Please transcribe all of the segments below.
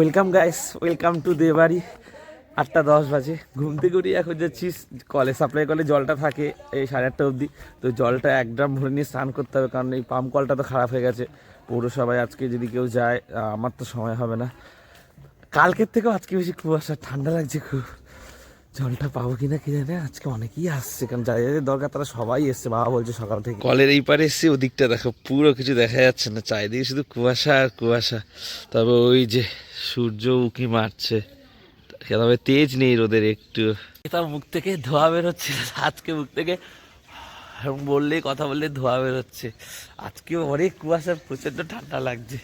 Welcome guys welcome to দেবাড়ি আটটা দশ বাজে। ঘুম থেকে উঠে এখন যাচ্ছি কলে সাপ্লাই কলে জলটা থাকে এই সাড়ে আটটা অবধি। তো জলটা এক ড্রাম ভরে নিয়ে স্নান করতে হবে, কারণ এই পাম্প কলটা তো খারাপ হয়ে গেছে। পৌরসভায় আজকে যদি কেউ যায় আমার তো সময় হবে না। কালকের থেকেও আজকে বেশি কুয়াশা, ঠান্ডা লাগছে খুব। জলটা পাবো কিনা কি জানে? আজকে অনেকেই আসছে কারণ যাদের যাদের দরকার তারা সবাই এসছে বাবা বলছে সকাল থেকে। কলের এই পারে এসছে ওদিকটা দেখো পুরো কিছু দেখা যাচ্ছে না চারিদিকে শুধু কুয়াশা আর কুয়াশা। তবে ওই যে সূর্য উকি মারছে তবে তেজ নেই রোদের একটু। তার মুখ থেকে ধোয়া বেরোচ্ছে আজকে মুখ থেকে বললেই কথা বললে ধোয়া বেরোচ্ছে। আজকেও অনেক কুয়াশা প্রচণ্ড ঠান্ডা লাগছে।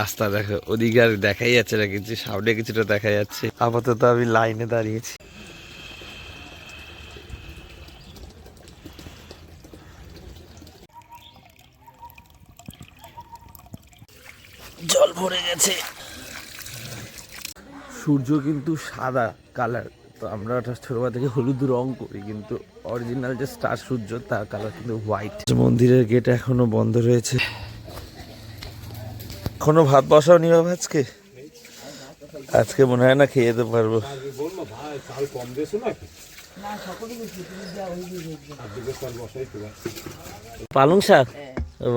রাস্তা দেখো, ওদিকে আর দেখাই যাচ্ছে না কিছু সামনে কিছুটা দেখা যাচ্ছে। আপাতত আমি লাইনে দাঁড়িয়েছি। জল ভরে গেছে। সূর্য কিন্তু সাদা কালার, তো আমরা ওটা ছোটবেলা থেকে হলুদ রং করি, কিন্তু অরিজিনাল যে স্টার সূর্য, তার কালার কিন্তু হোয়াইট মন্দিরের গেট এখনও বন্ধ রয়েছে। এখনও ভাত বসাও নি বাবা আজকে? আজকে মনে হয় না খেয়ে যেতে পারব। পালং শাক?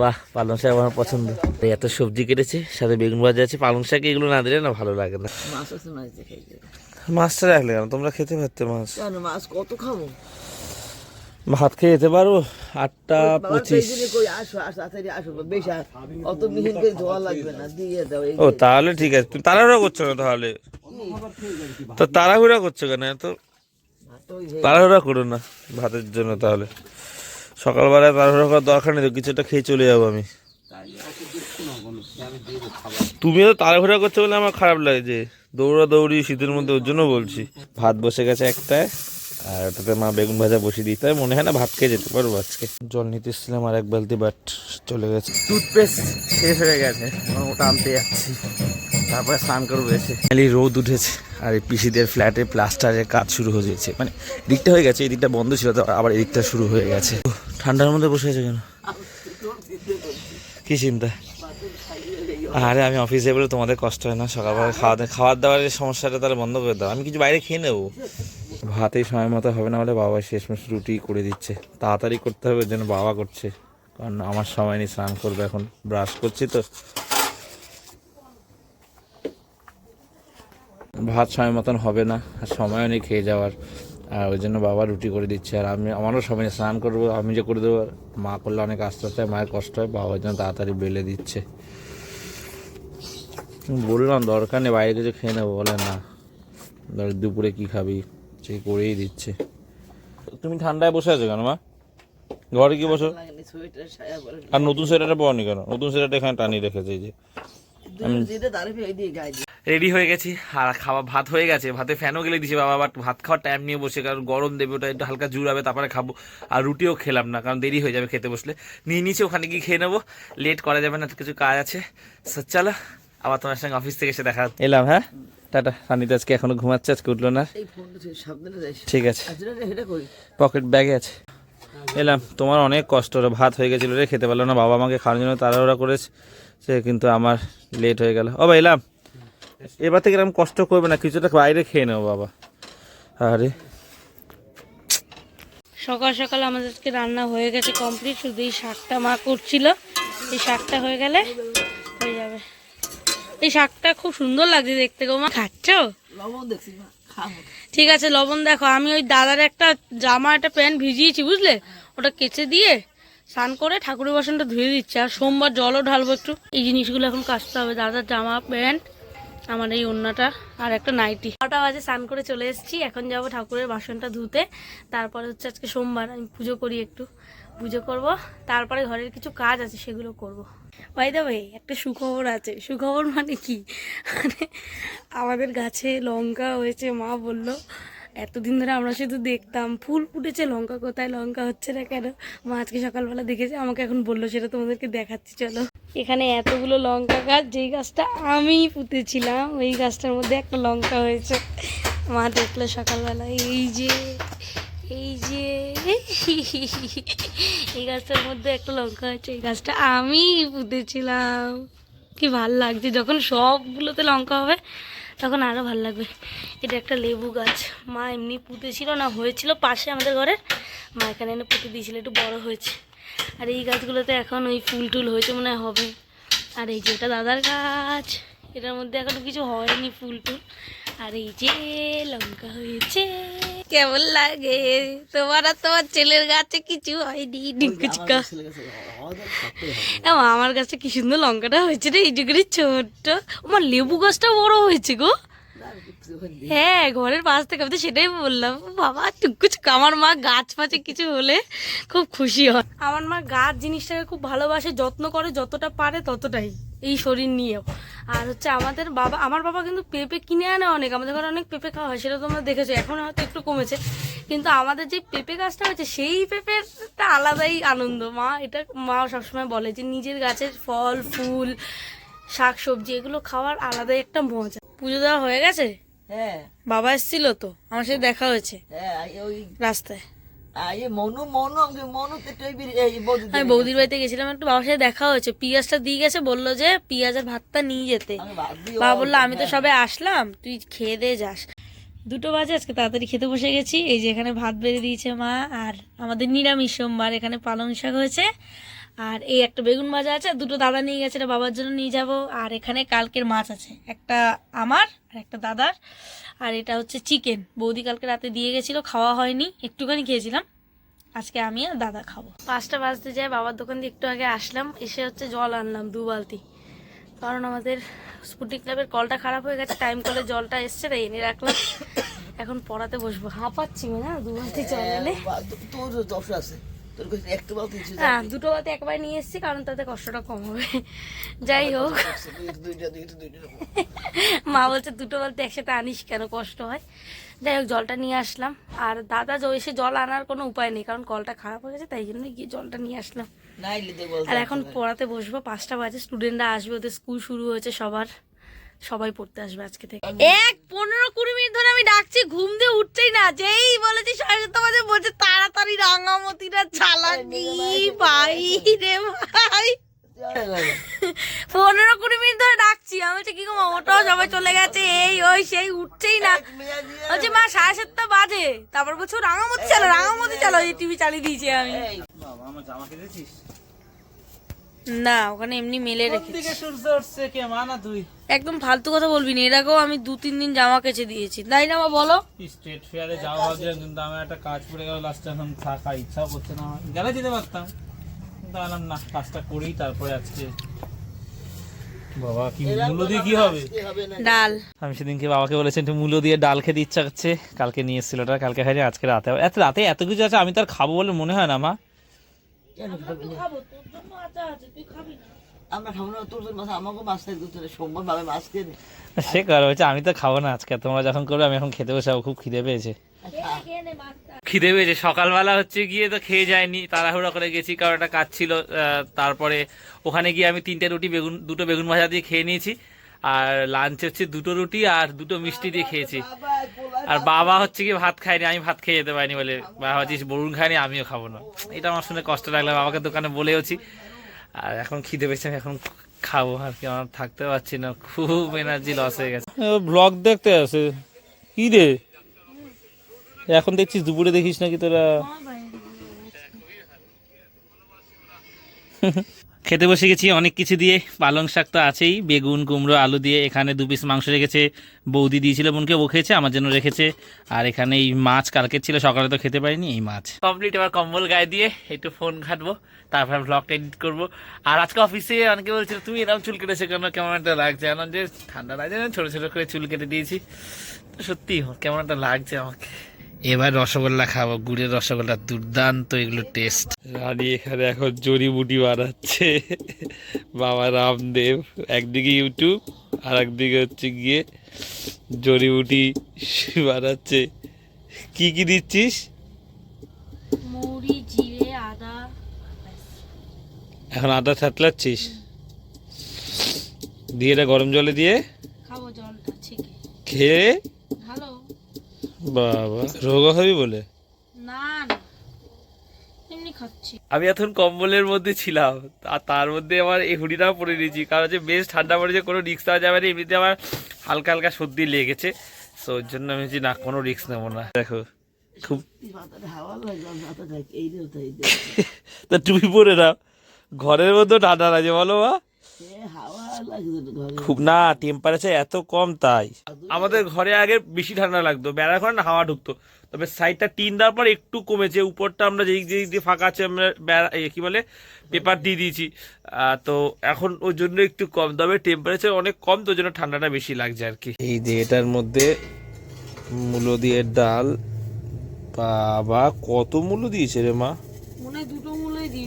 বাহ পালং শাক আমার পছন্দ। এত সবজি কেটেছে সাথে বেগুন ভাজা আছে। পালং শাক এগুলো না দিলে না ভালো লাগে না। মাছটা রাখলে কেন? তোমরা খেতে পারতে মাছ। মাছ? কত খাব? ভাত খেয়ে যেতে পারো আটটা পঁচিশ। ও তাহলে ঠিক আছে তুমি তাড়াহুড়া করছ না তাহলে? তো তাড়াহুড়া করছ কেন? এত তাড়াহুড়া করো না ভাতের জন্য তাহলে। সকালবেলায় তাড়াহুড়া করার দরকার নেই তো কিছুটা খেয়ে চলে যাব আমি। তুমিও তো তাড়াহুড়া করছ বলে আমার খারাপ লাগছে দৌড়া দৌড়ি শীতের মধ্যে ওর জন্য বলছি। ভাত বসে গেছে একটায়। আর ওটাতে মা বেগুন ভাজা বসিয়ে দিই তাই মনে হয় না ভাত খেয়ে যেতে পারব আজকে। জল নিতে এসেছিলাম আর এক বালতি বাট চলে গেছে। টুথপেস্ট শেষ হয়ে গেছে। ওটা আনতে যাচ্ছি। তারপরে স্নান করব এসে। খালি রোদ উঠেছে আর এই পিসিদের ফ্ল্যাটে প্লাস্টারের কাজ শুরু হয়ে গেছে। মানে দিকটা হয়ে গেছে এই দিকটা বন্ধ ছিল তো আবার এদিকটা শুরু হয়ে গেছে। ঠান্ডার মধ্যে বসে আছে কেন? কি চিন্তা? আরে আমি অফিসে বলে তোমাদের কষ্ট হয় না। সকালবেলা খাওয়া দাওয়া খাওয়ার দাওয়ার সমস্যাটা তাহলে বন্ধ করে দাও। আমি কিছু বাইরে খেয়ে নেব। ভাতেই সময় মতো হবে না হলে বাবা শেষমেশ রুটি করে দিচ্ছে। তাড়াতাড়ি করতে হবে জন্য বাবা করছে। কারণ আমার সময় নেই স্নান করবে এখন। ব্রাশ করছি তো। ভাত সময় মতন হবে না। আর সময়ও নেই খেয়ে যাওয়ার। আর ওই জন্য বাবা রুটি করে দিচ্ছে। আর আমি আমারও সময় স্নান করব, আমি যে করে দেবো। মা করলে অনেক আস্তে আস্তে মায়ের কষ্ট হয়। বাবা ওই জন্য তাড়াতাড়ি বেলে দিচ্ছে। বললাম, দরকার নেই, বাইরে কিছু খেয়ে নেব। বলে না। দুপুরে কি খাবি? সে করেই দিচ্ছে। তুমি ঠান্ডায় বসে আছো কেন মা? ঘরে কি বসো? আর নতুন সোয়েটারটা পাওনি কেন? নতুন সোয়েটারটা এখানে টানিয়ে রেখেছে এই যে। রেডি হয়ে গেছি আর খাওয়া ভাত হয়ে গেছে। ভাতে ফ্যানও গেলে দিছে বাবা বাট ভাত খাওয়ার টাইম নিয়ে বসে কারণ গরম দেবে ওটা একটু হালকা জুড়াবে তারপরে খাব। আর রুটিও খেলাম না কারণ দেরি হয়ে যাবে খেতে বসলে। নিয়ে নিচে ওখানে গিয়ে খেয়ে নেব। লেট করা যাবে না কিছু কাজ আছে। চলো আবার তোমার সঙ্গে অফিস থেকে এসে দেখা এলাম হ্যাঁ? টাটা সানিতে আজকে এখনও ঘুমাচ্ছে আজকে উঠল না। ঠিক আছে। পকেট ব্যাগে আছে। এলাম তোমার অনেক কষ্ট ভাত হয়ে গেছিল রে খেতে পারল না বাবা আমাকে খাওয়ার জন্য তাড়াহুড়া করেছে সে কিন্তু আমার লেট হয়ে গেল। ও ভাই এলাম এবার থেকে এরকম কষ্ট করবে না কিছুটা বাইরে খেয়ে নেব বাবা। আরে। সকাল সকাল আমাদেরকে রান্না হয়ে গেছে কমপ্লিট শুধু এই শাকটা মা করছিল। এই শাকটা হয়ে গেলে এই শাকটা খুব সুন্দর লাগছে দেখতে গো মা। খাচ্ছ? লবণ দেখছি ঠিক আছে লবণ দেখো আমি ওই দাদার একটা জামা একটা প্যান্ট ভিজিয়েছি বুঝলে? ওটা কেচে দিয়ে স্নান করে ঠাকুরের বাসনটা ধুয়ে দিচ্ছি আর সোমবার জলও ঢালবো একটু। এই জিনিসগুলো এখন কাচতে হবে দাদার জামা প্যান্ট আমার এই ওন্নাটা আর একটা নাইটি। ছটা বাজে স্নান করে চলে এসেছি এখন যাব ঠাকুরের বাসনটা ধুতে। তারপরে হচ্ছে আজকে সোমবার আমি পুজো করি একটু। পুজো করব, তারপরে ঘরের কিছু কাজ আছে সেগুলো করব। ভাই দা ভাই একটা সুখবর আছে। সুখবর মানে কি? মানে আমাদের গাছে লঙ্কা হয়েছে, মা বলল, এতদিন ধরে আমরা শুধু দেখতাম, ফুল ফুটেছে, লঙ্কা কোথায়, লঙ্কা হচ্ছে না কেন? মা আজকে সকালবেলা দেখেছে, আমাকে এখন বলল, সেটা তোমাদেরকে দেখাচ্ছি, চলো। এখানে এতগুলো লঙ্কা গাছ, যেই গাছটা আমি পুঁতেছিলাম, ওই গাছটার মধ্যে একটা লঙ্কা হয়েছে। মা দেখল সকালবেলা, এই যে এই যে, এই গাছটার মধ্যে একটা লঙ্কা হয়েছে এই গাছটা আমি পুঁতেছিলাম। কি ভালো লাগছে, যখন সবগুলোতে লঙ্কা হবে, তখন আরও ভালো লাগবে। এটা একটা লেবু গাছ। মা এমনি পুঁতেছিল না, হয়েছিল পাশে আমাদের ঘরে। মা এখানে এনে পুঁতে দিয়েছিল, একটু বড় হয়েছে। আর এই গাছগুলোতে এখন ওই ফুল টুল হয়েছে মনে হবে। আর এই যে এটা দাদার গাছ। এটার মধ্যে এখনও কিছু হয়নি ফুল টুল। আর এই যে লঙ্কা হয়েছে। কেমন লাগে? তোমার আর তোমার ছেলের গাছে কিছু হয়নি ডিঙ্কুচিকা আমার গাছটা কি সুন্দর লঙ্কাটা হয়েছে রে এই ছোট্ট। আমার লেবু গাছটা বড় হয়েছে গো না, আমি একটুখানি দেখি। হ্যাঁ ঘরের পাশ থেকে আমি তো সেটাই বললাম। বাবা টুকুচ আমার মা গাছ ফাছে কিছু হলে খুব খুশি হয়। আমার মা গাছ জিনিসটাকে খুব ভালোবাসে যত্ন করে যতটা পারে ততটাই এই শরীর নিয়েও। আর হচ্ছে আমাদের বাবা আমার বাবা কিন্তু পেঁপে কিনে আনে অনেক আমাদের ঘরে অনেক পেঁপে খাওয়া হয় সেটা তোমরা দেখেছ এখন হয়তো একটু কমেছে। কিন্তু আমাদের যে পেঁপে গাছটা হয়েছে সেই পেঁপেটা আলাদাই আনন্দ। মা এটা মা সবসময় বলে যে নিজের গাছের ফল ফুল শাক সবজি এগুলো খাওয়ার আলাদাই একটা মজা। পুজো দেওয়া হয়ে গেছে? হ্যাঁ। বাবা এসেছিল তো আমার সাথে দেখা হয়েছে। হ্যাঁ ওই রাস্তায়। মনু মনু মনু আমি বৌদির বাড়িতে গেছিলাম একটু বাবার সাথে দেখা হয়েছে। পিঁয়াজটা দিয়ে গেছে বলল যে পিঁয়াজের ভাতটা নিয়ে যেতে। বাবা বলল আমি তো সবে আসলাম তুই খেয়ে দিয়ে যাস। দুটো বাজে আজকে তাড়াতাড়ি খেতে বসে গেছি। এই যে এখানে ভাত বেড়ে দিয়েছে মা আর আমাদের নিরামিষ সোমবার এখানে পালং শাক হয়েছে। আর এই একটা বেগুন ভাজা আছে দুটো দাদা নিয়ে গেছে এটা বাবার জন্য নিয়ে যাব। আর এখানে কালকের মাছ আছে একটা আমার আর একটা দাদার। আর এটা হচ্ছে চিকেন। বৌদি কালকে রাতে দিয়ে গেছিল খাওয়া হয়নি একটুখানি খেয়েছিলাম। আজকে আমি আর দাদা খাব। পাঁচটা বাজতে যায় বাবার দোকান দিয়ে একটু আগে আসলাম এসে হচ্ছে জল আনলাম দু বালতি। কারণ আমাদের স্পুটিক ক্লাবের কলটা খারাপ হয়ে গেছে টাইম কলে জলটা এসছে তাই এনে রাখলাম। এখন পড়াতে বসবো। হাঁপাচ্ছি না দু বালতি জল এনে। তোর তোর আছে। তোর কাছে একটু বাদ দিচ্ছি হ্যাঁ দুটো বালতি একবার নিয়ে এসেছি কারণ তাতে কষ্টটা কম হবে। যাই হোক। মা বলছে দুটো বালতি একসাথে আনিস কেন? কষ্ট হয়। যাই হোক জলটা নিয়ে আসলাম। আর দাদা যে এসে জল আনার কোনো উপায় নেই কারণ কলটা খারাপ হয়ে গেছে তাই জন্য গিয়ে জলটা নিয়ে আসলাম। আর এখন পড়াতে বসবো পাঁচটা বাজে স্টুডেন্টরা আসবে ওদের স্কুল শুরু হয়েছে সবার। সবাই পড়তে আসবে আজকে থেকে। এক পনেরো কুড়ি মিনিট ধরে আমি ডাকছি ঘুম দিয়ে উঠছেই না। যেই বলেছি সাড়ে সাতটা বাজে বলছে তাড়াতাড়ি রাঙামতিরা চালাকি ভাই রে ভাই। পনেরো কুড়ি মিনিট ধরে ডাকছি। আমি বলছি কি গো ওটাও সবাই চলে গেছে। এই ওই সেই উঠছেই না। বলছে মা সাড়ে সাতটা বাজে। তারপর বলছো রাঙামতি চালো রাঙামতি চালো। এই টিভি চালিয়ে দিয়েছি আমি। বাবা আমার জামা কিনেছিস না ওখানে এমনি মেলে রেখে দিকে সূর্য উঠছে তুই? একদম ফালতু কথা বলবি না এর আগেও আমি দু তিন দিন জামা কেচে দিয়েছি। তাই না মা বলো? স্টেট ফেয়ারে যাওয়া ভাবছিলাম কিন্তু আমার একটা কাজ পড়ে গেল লাস্টে এখন থাকার ইচ্ছাও করছে না গেলে যেতে পারতাম। কিন্তু আলাম না কাজটা করেই তারপরে আজকে বাবা কি মূল্য দিয়ে কি হবে? হবে ডাল। আমি সেদিনকে বাবাকে বলেছি একটু মূল্য দিয়ে ডাল খেতে ইচ্ছা করছে। কালকে নিয়ে এসেছিল ওটা কালকে খাইনি আজকে রাতে এত রাতে এত কিছু আছে আমি তো আর খাব বলে মনে হয় না মা। কেন খাবি না। আমরা খাব না তোর জন্য মাছ আমাকে মাছ খাই দিতে সোমবার ভাবে মাছ খেয়ে সে কর হয়েছে আমি তো খাব না আজকে তোমরা যখন করবে আমি এখন খেতে বসে যাব, খুব খিদে পেয়েছে। খিদে পেয়েছে সকালবেলা হচ্ছে গিয়ে তো খেয়ে যায়নি তাড়াহুড়ো করে গেছি কারণ একটা কাজ ছিল তারপরে ওখানে গিয়ে আমি তিনটে রুটি বেগুন দুটো বেগুন ভাজা দিয়ে খেয়ে নিয়েছি আর লাঞ্চ হচ্ছে দুটো রুটি আর দুটো মিষ্টি দিয়ে খেয়েছি। আর বাবা হচ্ছে কি ভাত খায়নি আমি ভাত খেয়ে যেতে পারিনি বলে। বাবা হচ্ছিস বরুণ খায়নি আমিও খাব না। এটা আমার শুনে কষ্ট লাগল বাবাকে দোকানে বলেওছি। আর এখন খিদে পেয়েছি আমি এখন খাব আর কি আমার থাকতে পারছি না খুব এনার্জি লস হয়ে গেছে। ব্লগ দেখতে আছে কি রে? এখন দেখছিস দুপুরে দেখিস নাকি তোরা? খেতে বসে গেছি, অনেক কিছু দিয়ে। পালং শাক তো আছেই, বেগুন, কুমড়ো, আলু দিয়ে এখানে দু পিস মাংস রেখেছে। বৌদি দিয়েছিল বোনকে, ও খেয়েছে, আমার জন্য রেখেছে। আর এখানে এই মাছ কালকে ছিল, সকালে তো খেতে পারিনি, এই মাছ। কমপ্লিট এবার কম্বল গায়ে দিয়ে একটু ফোন ঘাটবো, তারপর ব্লগটা এডিট করব। আর আজকে অফিসে অনেকে বলছিল, তুমি এরকম চুল কেটেছো কেন? কেমন একটা লাগছে? এখন যে ঠান্ডা লাগছে ছোটো ছোটো করে চুল কেটে দিয়েছি। সত্যি কেমন একটা লাগছে আমাকে। এবার রসগোল্লা খাব গুড়ের রসগোল্লা দুর্দান্ত এগুলো টেস্ট রানী এখানে এখন জড়িবুটি বানাচ্ছে বাবা রামদেব একদিকে ইউটিউব আর একদিকে হচ্ছে গিয়ে জড়িবুটি বানাচ্ছে। কি কি দিচ্ছিস? আদা এখন আদা থাতলাচ্ছিস? দিয়ে এটা গরম জলে দিয়ে? খাব জলটা খেয়ে বাবা রোগ হবি বলে? না না। আমি এখন কম্বলের মধ্যে ছিলাম আর তার মধ্যে আমার এই হুডিটাও পরে নিয়েছি কারণ হচ্ছে বেশ ঠান্ডা পড়েছে কোনো রিক্স নেওয়া যাবে না এমনিতে আমার হালকা হালকা সর্দি লেগেছে তো ওর জন্য আমি না কোনো রিক্স নেব না। দেখো খুব তা টুপি পরে নাও ঘরের মধ্যে ঠান্ডা লাগে বলো মা। হাওয়া খুব না টেম্পারেচার এত কম তাই। আমাদের ঘরে আগে বেশি ঠান্ডা লাগতো বেড়া ঘরে না হাওয়া ঢুকতো। তবে সাইডটা টিন দেওয়ার পর একটু কমেছে উপরটা আমরা যেই যেই দিয়ে ফাঁকা আছে আমরা বেড়া কি বলে পেপার দিয়ে দিয়েছি। তো এখন ওই জন্য একটু কম তবে টেম্পারেচার অনেক কম তো জন্য ঠান্ডাটা বেশি লাগছে আর কি। এই যে এটার মধ্যে মূলো দিয়ে ডাল বাবা কত মূল্য দিয়েছে রে মা? মনে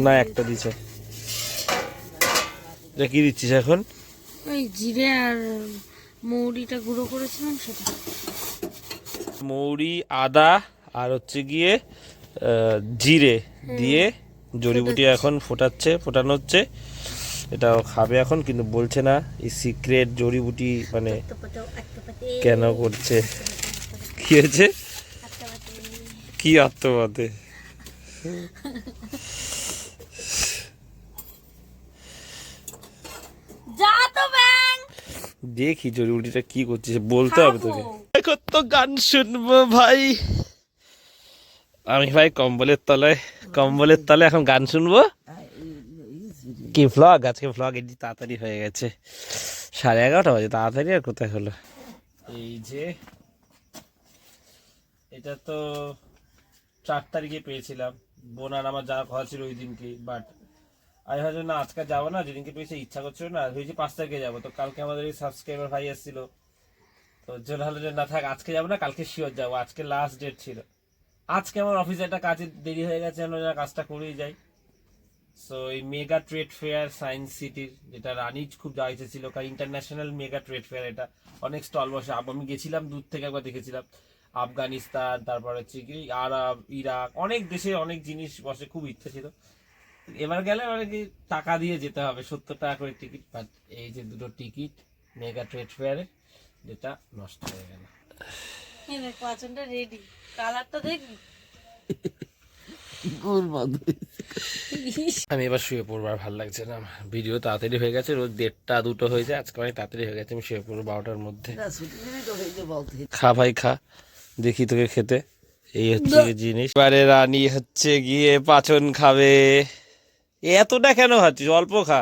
না একটা দিয়েছে। কি দিচ্ছিস এখন? ওই জিরে আর মৌরিটা গুঁড়ো করেছিলাম সেটা। মৌরি আদা আর হচ্ছে গিয়ে জিরে দিয়ে জড়িবুটি এখন ফোটাচ্ছে ফোটানো হচ্ছে। এটাও খাবে এখন কিন্তু বলছে না এই সিক্রেট জড়িবুটি মানে কেন করছে? কি হয়েছে? কি আত্মবাদে যা তো ব্যাং দেখি জড়িবুটিটা কি করছিস বলতে হবে তোকে। এখন তো গান শুনব ভাই। আমি ভাই কম্বলের তলায় কম্বলের তলায় এখন গান শুনব। কি ভ্লগ আজকে ভ্লগ এটি তাড়াতাড়ি হয়ে গেছে। সাড়ে এগারোটা বাজে তাড়াতাড়ি আর কোথায় হলো? এই যে এটা তো চার তারিখে পেয়েছিলাম। বোনার আমার যাওয়ার কথা ছিল ওই দিনকে বাট আমি ভাবছি না আজকে যাব না, যেদিনকে তুমি সে ইচ্ছা করছিল না, ভেবেছি পাঁচ তারিখে যাব। তো কালকে আমাদের এই সাবস্ক্রাইবার ভাই এসেছিল। তো জন্য হলো যে না থাক, আজকে যাব না, কালকে শিওর যাব। আজকে লাস্ট ডেট ছিল। আজকে আমার অফিসে একটা কাজে দেরি হয়ে গেছে, আমরা কাজটা করেই যাই। সো এই মেগা ট্রেড ফেয়ার সায়েন্স সিটির যেটা রানিজ খুব যাওয়া ছিল, কারণ ইন্টারন্যাশনাল মেগা ট্রেড ফেয়ার এটা। অনেক স্টল বসে। আমি গেছিলাম, দূর থেকে একবার দেখেছিলাম। আফগানিস্তান, তারপর হচ্ছে কি, আরব, ইরাক, অনেক দেশে অনেক জিনিস বসে, খুব ইচ্ছে ছিল। এবার গেলে মানে কি টাকা দিয়ে যেতে হবে সত্তর টাকা করে টিকিট বাট এই যে দুটো টিকিট মেগা ট্রেড ফেয়ারে যেটা নষ্ট হয়ে গেল। পাচনটা রেডি কালারটা দেখবি? আমি এবার শুয়ে পড়ব আর ভালো লাগছে না। ভিডিও তাড়াতাড়ি হয়ে গেছে রোজ দেড়টা দুটো হয়ে যায় আজকে অনেক তাড়াতাড়ি হয়ে গেছে আমি শুয়ে পড়ব বারোটার মধ্যে। খা ভাই খা। দেখি তোকে খেতে। এই হচ্ছে জিনিস। এবারে রানী হচ্ছে গিয়ে পাচন খাবে। এতটা কেন খাচ্ছিস? অল্প খা।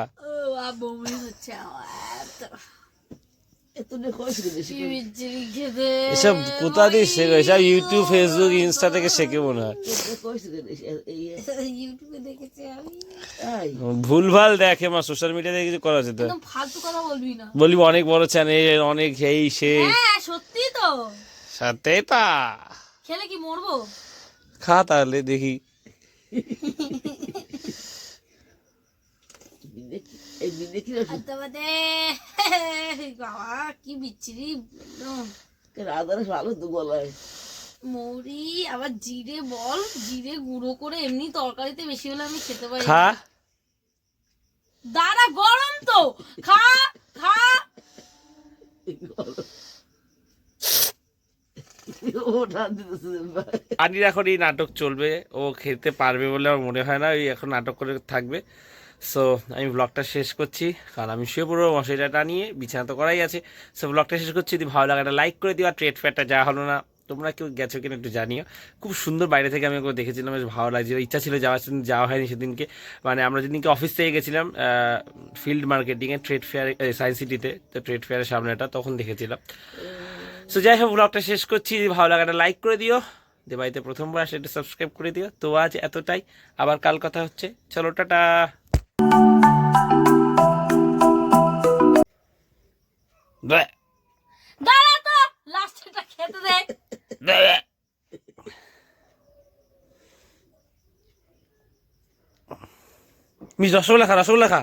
এসব কোথা দিয়ে শেখো? এসব ইউটিউব ফেসবুক ইনস্টা থেকে শেখে মনে হয়। এই ভুলভাল দেখে মা সোশ্যাল মিডিয়াতে কিছু করা যেত। একদম ফালতু বলবি অনেক বড় চ্যানেল অনেক এই সেই। হ্যাঁ সত্যি তো। সাথে তা। খেলে কি মরবো? খা তাহলে দেখি বিদেকি এই বিদেকি রে আত্মাবাদে বাবা কি বিচ্ছিরি একদম ভালো তো গলায় মৌরি আবার জিরে বল জিরে গুঁড়ো করে এমনি তরকারিতে বেশি হলে আমি খেতে পারি খা। দাঁড়া গরম তো। খা খা। আনির এখন এই নাটক চলবে। ও খেতে পারবে বলে আমার মনে হয় না ওই এখন নাটক করে থাকবে। সো আমি ব্লগটা শেষ করছি। কারণ আমি শুয়ে পড়ব, মশারিটা নিয়ে, বিছানা তো করাই আছে। সো ব্লগটা শেষ করছি। যদি ভালো লাগে, একটা লাইক করে দিও, আর ট্রেড ফেয়ারটা যা হলো না, তোমরা কেউ গেছো কিনা একটু জানিও। খুব সুন্দর বাইরে থেকে আমি ওকে দেখেছিলাম, বেশ ভালো লাগছিল ইচ্ছা ছিল যাওয়ার সেদিন যাওয়া হয়নি সেদিনকে। মানে আমরা যেদিনকে অফিস থেকে গেছিলাম ফিল্ড মার্কেটিংয়ে ট্রেড ফেয়ার সায়েন্স সিটিতে তো ট্রেড ফেয়ারের সামনেটা তখন দেখেছিলাম। সো যাই হোক ব্লগটা শেষ করছি। যদি ভালো লাগে, একটা লাইক করে দিও। যে বাড়িতে প্রথমবার সেটা সাবস্ক্রাইব করে দিও। তো আজ এতটাই। আবার কাল কথা হচ্ছে। চলো, টাটা! দাঁড়া তো লাস্টটা খেতে দে। মিস রসগোল্লা খা রসগোল্লা খা।